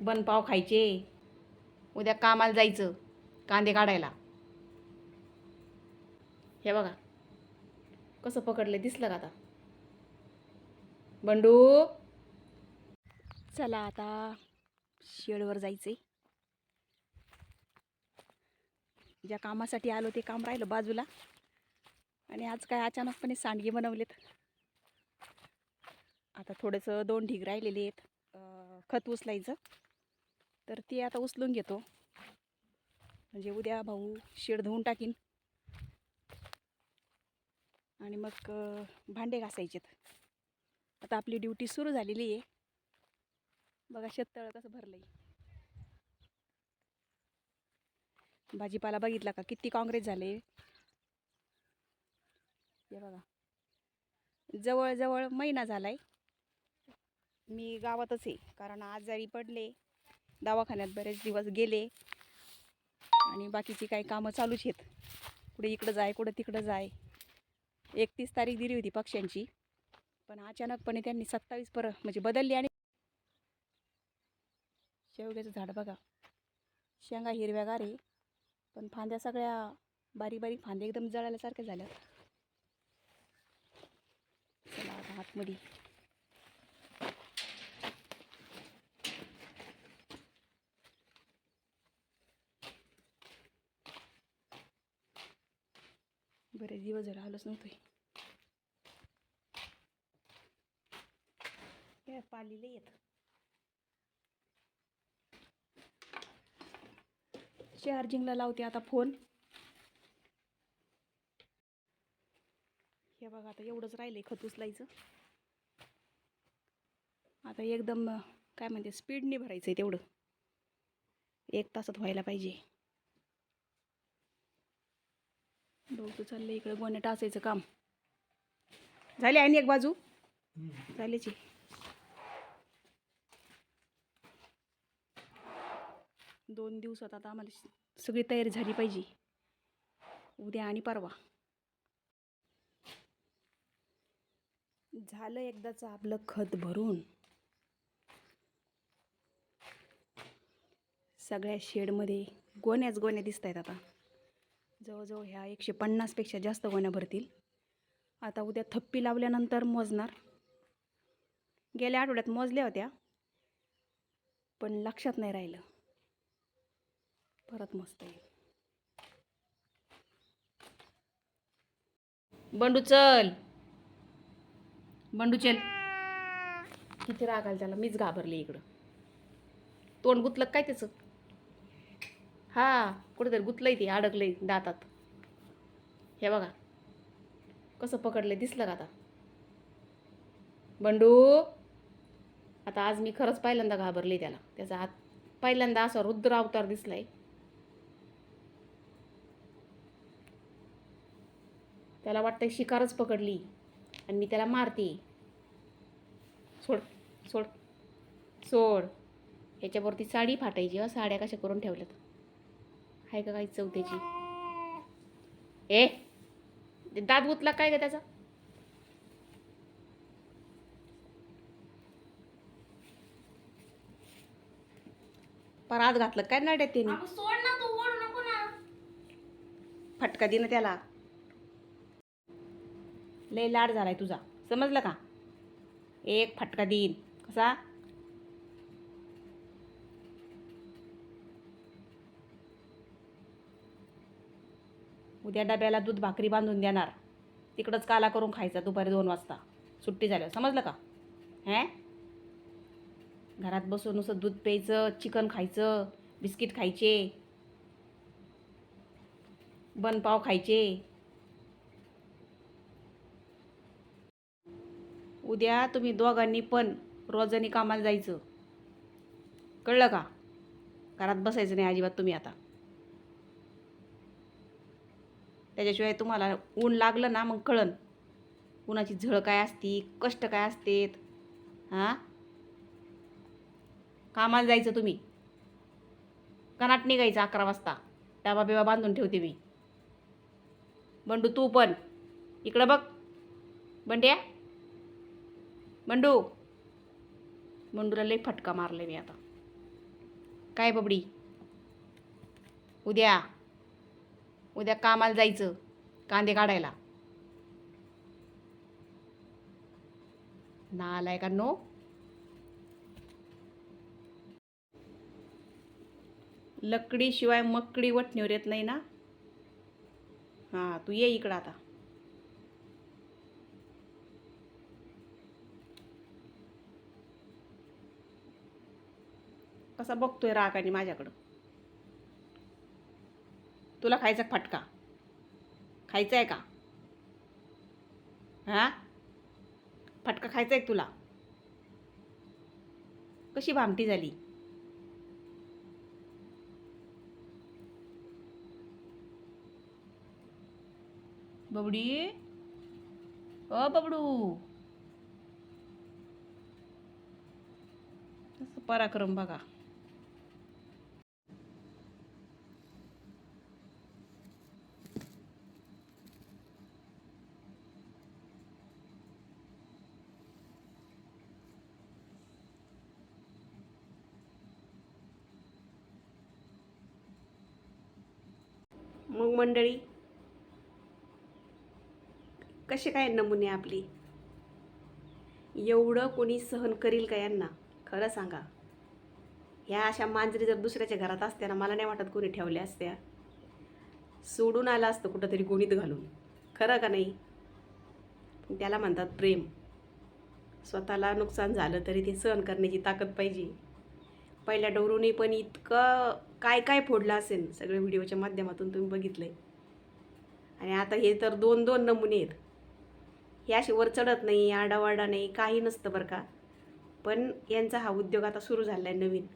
बनपाव खायचे. उद्या कामाला जायचं कांदे काढायला. हे बघा कसं पकडले दिसलं का आता? बंडू! चला आता शेडवर जायचे ज्या कामासाठी आलो ते काम राहिलं बाजूला. आणि आज काय अचानकपणे सांडगे बनवलेत. आता थोडंसं दोन ढीग राहिलेले आहेत. खत उचलायचं. तर ते आता उचलून घेतो. म्हणजे उद्या भाऊ शेड धुवून टाकीन. आणि मग भांडे घासायचेत. आता आपली ड्युटी सुरू झालेली आहे. बघा शेततळं कसं भरलं आहे भाजीपाला बघितला का? किती काँग्रेस झाले. हे बघा. जवळजवळ महिना झाला आहे मी गावातच आहे कारण आजारी पडले. दवाखान्यात बरेच दिवस गेले. आणि बाकीची काही कामं चालूच आहेत. कुठे इकडं जाय कुठं तिकडं जाय. एकतीस तारीख दिली होती पक्ष्यांची. पण अचानकपणे त्यांनी सत्तावीस पर म्हणजे बदलली आणि शेवग्याचं झाड बघा. शेंगा हिरव्यागार आहे. पण फांद्या सगळ्या बारीक बारीक फांद्या एकदम जळाल्यासारख्या झाल्या. चला आतमध्ये बरेच दिवस झाले आलोच नव्हतोय. हे पालीले येत. चार्जिंगला लावते आता फोन. हे बघा आता एवढंच राहिलंय खत उचलायचं आता एकदम काय म्हणते स्पीडने भरायचं आहे तेवढं. एक तासात व्हायला पाहिजे. डोकं चाललंय इकडं गोण्या टाचायचं काम. झाले आहे ना एक बाजू? झाल्याची दोन दिवसात आता आम्हाला सगळी तयारी झाली पाहिजे. उद्या आणि परवा. झालं एकदाचं आपलं खत भरून. सगळ्या शेडमध्ये गोण्याच गोण्या दिसत आहेत आता. जवळजवळ ह्या एकशे पन्नासपेक्षा जास्त गोण्या भरतील. आता उद्या थप्पी लावल्यानंतर मोजणार. गेल्या आठवड्यात मोजल्या होत्या पण लक्षात नाही राहिलं. परत मस्त येईल. बंडू चल. बंडू चल. किती राग आला त्याला मीच घाबरले इकडं. तोंड गुतलं काय त्याचं? हा कुठेतरी गुतलंय ते अडकलंय दातात. हे बघा कसं पकडलंय दिसलं का आता? बंडू आता आज मी खरंच पहिल्यांदा घाबरले त्याला. त्याचा हात पहिल्यांदा असा रुद्र अवतार दिसलाय. त्याला वाटतं शिकारच पकडली आणि मी त्याला मारते. सोड सोड सोड. ह्याच्यावरती साडी फाटायची साड्या कशा करून ठेवल्यात? आहे का काही चौथ्याची ए ते दात गुतला काय ग त्याचा? पर आत घातलं काय नाड्यात त्याने? फटका दे ना त्याला. लय लाड झालाय तुझा. समजलं का? एक फटका देईन. कसा? उद्या डब्याला दूध भाकरी बांधून देणार. तिकडंच काला करून खायचा दुपारी दोन वाजता. सुट्टी झाल्यावर. समजलं का? हे? घरात बसून नुसतं दूध प्यायचं चिकन खायचं बिस्किट खायचे बनपाव खायचे. उद्या तुम्ही दोघांनी पण रोजानी कामाला जायचं. कळलं का? घरात बसायचं नाही अजिबात तुम्ही आता. त्याच्याशिवाय तुम्हाला ऊन लागलं ना मग कळन. उन्हाची झळ काय असती कष्ट काय असतेत हां? कामाला जायचं तुम्ही. कनाट निघायचं अकरा वाजता. डबा बिबा बांधून ठेवते मी. बंडू तू पण. इकडं बघ. बंड्या. बंडू. बंडूला लई फटका मारले मी आता. काय बबडी? उद्या. उद्या कामाला जायचं कांदे काढायला. ना आलाय का नो? लकडीशिवाय मकडी वटणीवर येत नाही ना? हां तू ये इकडं आता. कसा बघतोय रागाने माझ्याकडं. तुला खायचा फटका. खायचा आहे का? हा? फटका खायचा आहे तुला. कशी भामटी झाली? बबडी? अ बबडू. कसं पराक्रम बघा. मग मंडळी कसे काय नमुने आपली? एवढं कोणी सहन करील का यांना? खरं सांगा. ह्या अशा मांजरी जर दुसऱ्याच्या घरात असत्या ना मला नाही वाटत कोणी ठेवल्या असत्या. सोडून आलं असतं कुठंतरी गोणीत घालून. खरं का नाही? त्याला म्हणतात प्रेम. स्वतःला नुकसान झालं तरी ते सहन करण्याची ताकद पाहिजे. पहिल्या डोरूने पण इतकं काय काय फोडलं असेल सगळे व्हिडिओच्या माध्यमातून तुम्ही बघितलं आहे आणि आता हे तर दोन दोन नमुने आहेत. हे असे वर चढत नाही आडावाडा नाही काही नसतं बरं का. पण यांचा हा उद्योग आता सुरू झाला आहे नवीन.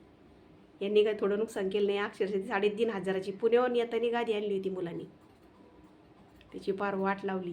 यांनी काही थोडं नुकसान केलं नाही. अक्षरशः ती साडेतीन हजाराची पुण्याहून येताना गादी आणली होती मुलांनी. त्याची पार वाट लावली.